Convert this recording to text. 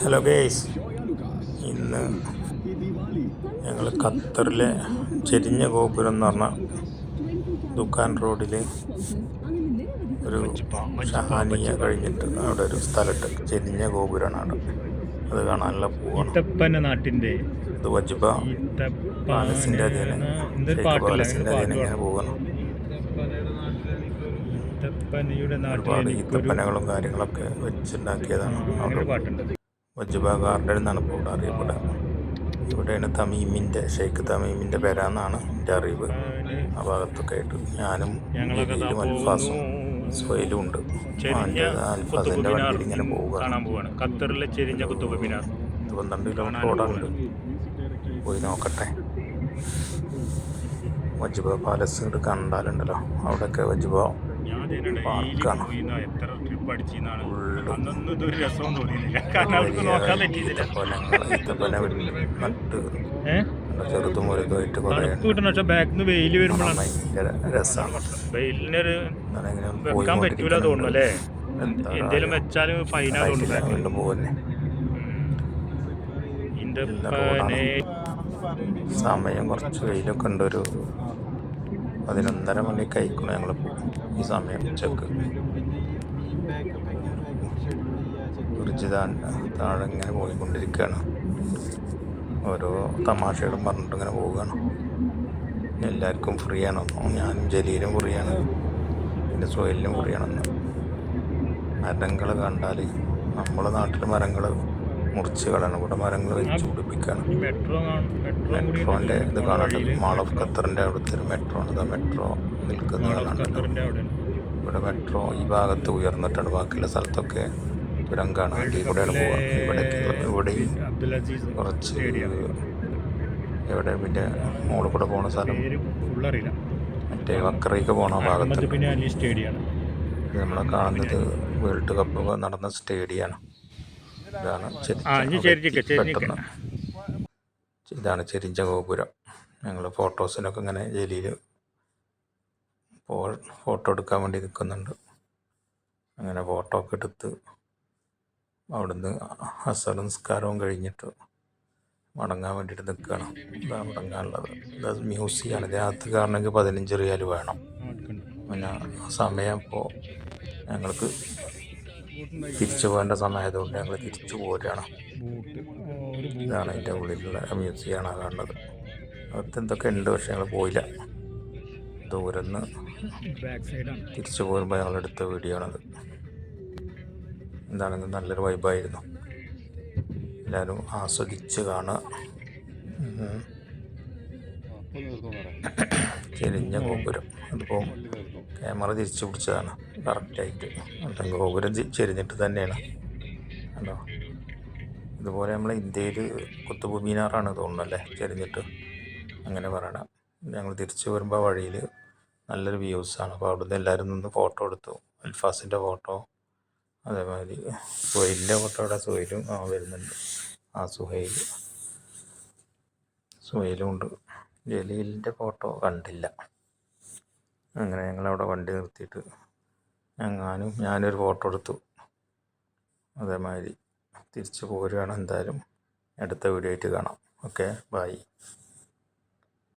Hello guys ഇന്ന് ഞങ്ങൾ ഖത്തറിലെ ചെരിഞ്ഞ ഗോപുരം എന്ന് പറഞ്ഞ ദുക്കാൻ റോഡിൽ ഒരു ഷഹാനിയ കഴിഞ്ഞിട്ട് അവിടെ ഒരു സ്ഥലത്ത് ചെരിഞ്ഞ ഗോപുരമാണ്. അത് കാണാനുള്ള പൂവാണ്. നാട്ടിന്റെ ഇത് വജ്ബ പാലസിന്റെ അധീനം. പാലസിന്റെ അധീനം ഇങ്ങനെ പോകണം ഒരുപാട് ഈത്തപ്പനകളും കാര്യങ്ങളൊക്കെ വെച്ചുണ്ടാക്കിയതാണ് അവിടെ. വജ്ബ ഗാർഡൻ എന്നാണ് ഇവിടെ അറിയപ്പെടുക ഇവിടെയാണ് തമീമിന്റെ ഷെയ്ഖ് തമീമിന്റെ പേരാന്നാണ് എന്റെ അറിവ്. ആ ഭാഗത്തൊക്കെ ആയിട്ട് ഞാനും അൽഫാസും സ്വയിലും ഉണ്ട്. അൽഫാസിന്റെ വണ്ടിയിൽ ഇങ്ങനെ പോവുക. കാണാൻ പോവാണ്. ഖത്തറിലെ ചെരിഞ്ഞ കുത്തുബ് മിനാർ. ഇത് പന്ത്രണ്ട് കിലോമീറ്റർ ഓടാനുണ്ട് പോയി നോക്കട്ടെ. വജുബ പാലസ് കണ്ടാലുണ്ടല്ലോ. അവിടെയൊക്കെ വജ്ബ പാർക്കാണ്. ചെറുതും കിട്ടണം പക്ഷെ ബാക്കിൽ വെയിൽ വരുമ്പോഴാണ്. ഭയങ്കര രസമാണ് വെയിലിനൊരു ഇങ്ങനെ വെക്കാൻ പറ്റൂല തോന്നുന്നു അല്ലേ? എന്തേലും വെച്ചാലും ഫൈനാ തോന്നുന്നു പോവല്ലേ? സമയം കുറച്ച് വെയിലൊക്കെ ഉണ്ട് ഒരു പതിനൊന്നര മണി കഴിക്കണം ഞങ്ങൾ ഈ സമയം ഉച്ചയ്ക്ക്? കുറിച്ച് താഴെ ഇങ്ങനെ പോയിക്കൊണ്ടിരിക്കുകയാണ് ഓരോ തമാശകളും പറഞ്ഞിട്ട് ഇങ്ങനെ പോവുകയാണ്. എല്ലാവർക്കും ഫ്രീ ആണ് ഞാനും ജലീലും ഫ്രീ ആണ് എന്റെ സോയിലിനും ഫ്രീ ആണെന്ന് മരങ്ങൾ കണ്ടാൽ നമ്മുടെ നാട്ടിൽ മരങ്ങൾ മുറിച്ച് കളയണം ഇവിടെ മരങ്ങൾ വെച്ച് പിടിപ്പിക്കുകയാണ് മെട്രോന്റെ ഇത് കാണാൻ മാൾ ഓഫ് ഖത്തറിന്റെ അവിടുത്തെ ഒരു മെട്രോ ആണ്. മെട്രോ നിൽക്കുന്നത് ഖത്തറിന്റെ ഇവിടെ മെട്രോ ഈ ഭാഗത്ത് ഉയർന്നിട്ടുണ്ട് ബാക്കിയുള്ള സ്ഥലത്തൊക്കെ തുരങ്കാണ് കാണാൻ ഇവിടെയാണ് പോവുക ഇവിടേക്ക് ഇവിടെയും കുറച്ച് എവിടെ പിന്നെ മോളിൽ കൂടെ പോണ സ്ഥലം. പേര് മറ്റേ വക്കറയ്ക്ക് പോണ ഭാഗത്ത്. പിന്നെ നമ്മൾ കാണുന്നത് വേൾഡ് കപ്പ് നടന്ന സ്റ്റേഡിയമാണ് ഇതാണ് ചെരിഞ്ഞ ഇതാണ് ചെരിഞ്ച ഗോപുരം. ഞങ്ങൾ ഫോട്ടോസിനൊക്കെ ഇങ്ങനെ ജലിയിൽ ഫോട്ടോ എടുക്കാൻ വേണ്ടി നിൽക്കുന്നുണ്ട് അങ്ങനെ ഫോട്ടോ ഒക്കെ എടുത്ത് അവിടുന്ന് അസല നിസ്കാരവും കഴിഞ്ഞിട്ട് മടങ്ങാൻ വേണ്ടിയിട്ട് നിൽക്കുകയാണ് ഇതാണ് മടങ്ങാനുള്ളത്. ഇത് മ്യൂസിയമാണ് ഇതിനകത്ത് കാണണമെങ്കിൽ പതിനഞ്ച് റിയാൽ വേണം. പിന്നെ സമയം ഇപ്പോൾ ഞങ്ങൾക്ക് തിരിച്ചു പോകേണ്ട സമയമായതുകൊണ്ട് ഞങ്ങൾ തിരിച്ചു പോരുകയാണ്. ഇതാണ് അതിന്റെ ഉള്ളിലുള്ള മ്യൂസിയമാണ് കാണുന്നത് അകത്ത് എന്തൊക്കെ ഉണ്ട് പക്ഷെ ഞങ്ങൾ പോയില്ല. ദൂരന്ന് തിരിച്ചു പോകുമ്പോൾ ഞങ്ങളെടുത്ത വീഡിയോ ആണത് എന്താണെങ്കിലും നല്ലൊരു വൈബായിരുന്നു. എല്ലാവരും ആസ്വദിച്ച് കാണുക. ചെരിഞ്ഞ ഗോപുരം. അതിപ്പോൾ ക്യാമറ തിരിച്ചു പിടിച്ചതാണ്. കറക്റ്റായിട്ട് എന്നിട്ട് ഗോപുരം ചെരിഞ്ഞിട്ട് തന്നെയാണ്. കണ്ടോ? ഇതുപോലെ നമ്മളെ ഇന്ത്യയിൽ കുത്തുബ് മീനാറാണ് തോന്നുന്നല്ലേ ചെരിഞ്ഞിട്ട്. അങ്ങനെ പറയണം. ഞങ്ങൾ തിരിച്ചു വരുമ്പോൾ വഴിയിൽ നല്ലൊരു വ്യൂസാണ് അപ്പോൾ അവിടുന്ന് എല്ലാവരും നിന്ന് ഫോട്ടോ എടുത്തു. അൽഫാസിന്റെ ഫോട്ടോ അതേമാതിരി സുഹൈലിന്റെ ഫോട്ടോ ഇവിടെ സുഹൈലും ആ വരുന്നുണ്ട്. ആ സുഹൈൽ. സുഹൈലും ഉണ്ട്. ജലീലിന്റെ ഫോട്ടോ കണ്ടില്ല. അങ്ങനെ ഞങ്ങളവിടെ വണ്ടി നിർത്തിയിട്ട് ഞാനും ഞാനൊരു ഫോട്ടോ എടുത്തു. അതേമാതിരി തിരിച്ചു പോരുകയാണ് എന്തായാലും. അടുത്ത വീഡിയോ ആയിട്ട് കാണാം. Okay bye